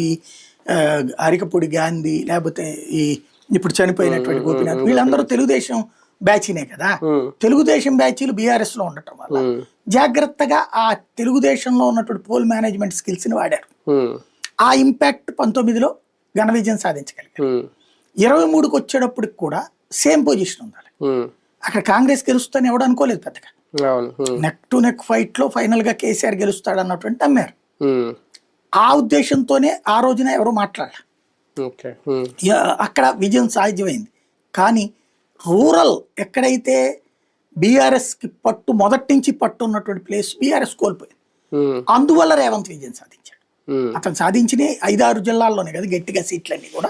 ఈ అరికపూడి గాంధీ లేకపోతే ఈ ఇప్పుడు చనిపోయినటువంటి గోపీనాథ్ వీళ్ళందరూ తెలుగుదేశం బ్యాచీనే కదా? తెలుగుదేశం బ్యాచీలు బీఆర్ఎస్లో ఉండటం వల్ల జాగ్రత్తగా ఆ తెలుగుదేశంలో ఉన్నటువంటి పోల్ మేనేజ్మెంట్ స్కిల్స్ని వాడారు ఆ ఇంపాక్ట్ పంతొమ్మిదిలో ఘన విజయం సాధించగలిగారు. ఇరవై మూడుకి వచ్చేటప్పటికి కూడా సేమ్ పొజిషన్ ఉండాలి. అక్కడ కాంగ్రెస్ గెలుస్తుందని ఎవడు అనుకోలేదు పెద్దగా. నెక్ టు నెక్ ఫైట్లో ఫైనల్గా కేసీఆర్ గెలుస్తాడు అన్నటువంటి నమ్మారు. ఉమ్, ఆ ఉద్దేశంతోనే ఆ రోజున ఎవరు మాట్లాడాల. అక్కడ విజయం సాధ్యమైంది. కానీ రూరల్ ఎక్కడైతే బీఆర్ఎస్కి పట్టు మొదటి నుంచి పట్టు ఉన్నటువంటి ప్లేస్ బీఆర్ఎస్ కోల్పోయింది. అందువల్ల రేవంత్ విజయం సాధించాడు. అతను సాధించిన ఐదారు జిల్లాల్లోనే కదా గట్టిగా సీట్లన్నీ కూడా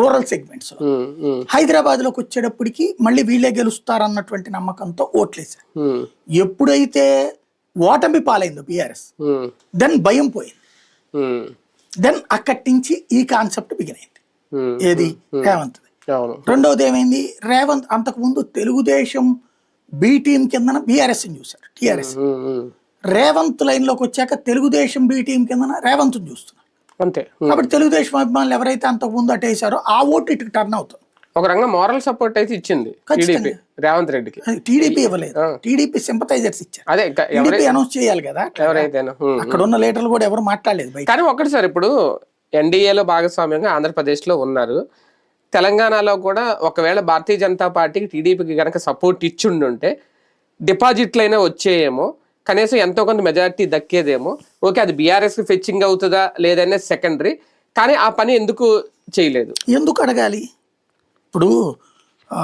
రూరల్ సెగ్మెంట్స్ హైదరాబాద్లోకి వచ్చేటప్పటికి మళ్ళీ వీళ్ళే గెలుస్తారన్నటువంటి నమ్మకంతో ఓట్లేశారు. ఎప్పుడైతే ఓటమి పాలైందో బీఆర్ఎస్ దెన్ భయం పోయింది. దెన్ అక్కడి నుంచి ఈ కాన్సెప్ట్ బిగిన్ అయింది ఏది? రేవంత్. అవును. రెండవది ఏమైంది? రేవంత్ అంతకుముందు తెలుగుదేశం బి టీం కిందన బీఆర్ఎస్ చూశారు టిఆర్ఎస్ ఉమ్, రేవంత్ లైన్లోకి వచ్చాక తెలుగుదేశం బి టీం కిందన రేవంత్ చూస్తున్నారు అంతే. కాబట్టి తెలుగుదేశం అభిమానులు ఎవరైతే అంతకుముందు అటేసారో ఆ ఓటు ఇటుకు టర్న్ అవుతుంది. ఒక రంగం మారల్ సపోర్ట్ అయితే ఇచ్చింది. టీడీపీ రేవంత్ రెడ్డికి. టీడీపీ ఇవ్వలేదు. టీడీపీ సింపతైజర్స్ ఇచ్చారు. అదే టీడీపీ అనౌన్స్ చేయాలి కదా ఎవరైతేనా? ఉమ్, అక్కడ ఉన్న లీడర్లు కూడా ఎవరు మాట్లాడలేదు కానీ ఒకటి సార్ ఇప్పుడు ఎన్డీఏలో భాగస్వామ్యంగా ఆంధ్రప్రదేశ్లో ఉన్నారు. తెలంగాణలో కూడా ఒకవేళ భారతీయ జనతా పార్టీకి టీడీపీకి కనుక సపోర్ట్ ఇచ్చిండుంటే డిపాజిట్లైనా వచ్చేయేమో. కనీసం ఎంతో కొంత మెజారిటీ దక్కేదేమో. ఓకే అది బీఆర్ఎస్కి ఫెచ్చింగ్ అవుతుందా లేదనే సెకండరీ కానీ ఆ పని ఎందుకు చేయలేదు? ఎందుకు అడగాలి? ఇప్పుడు ఆ,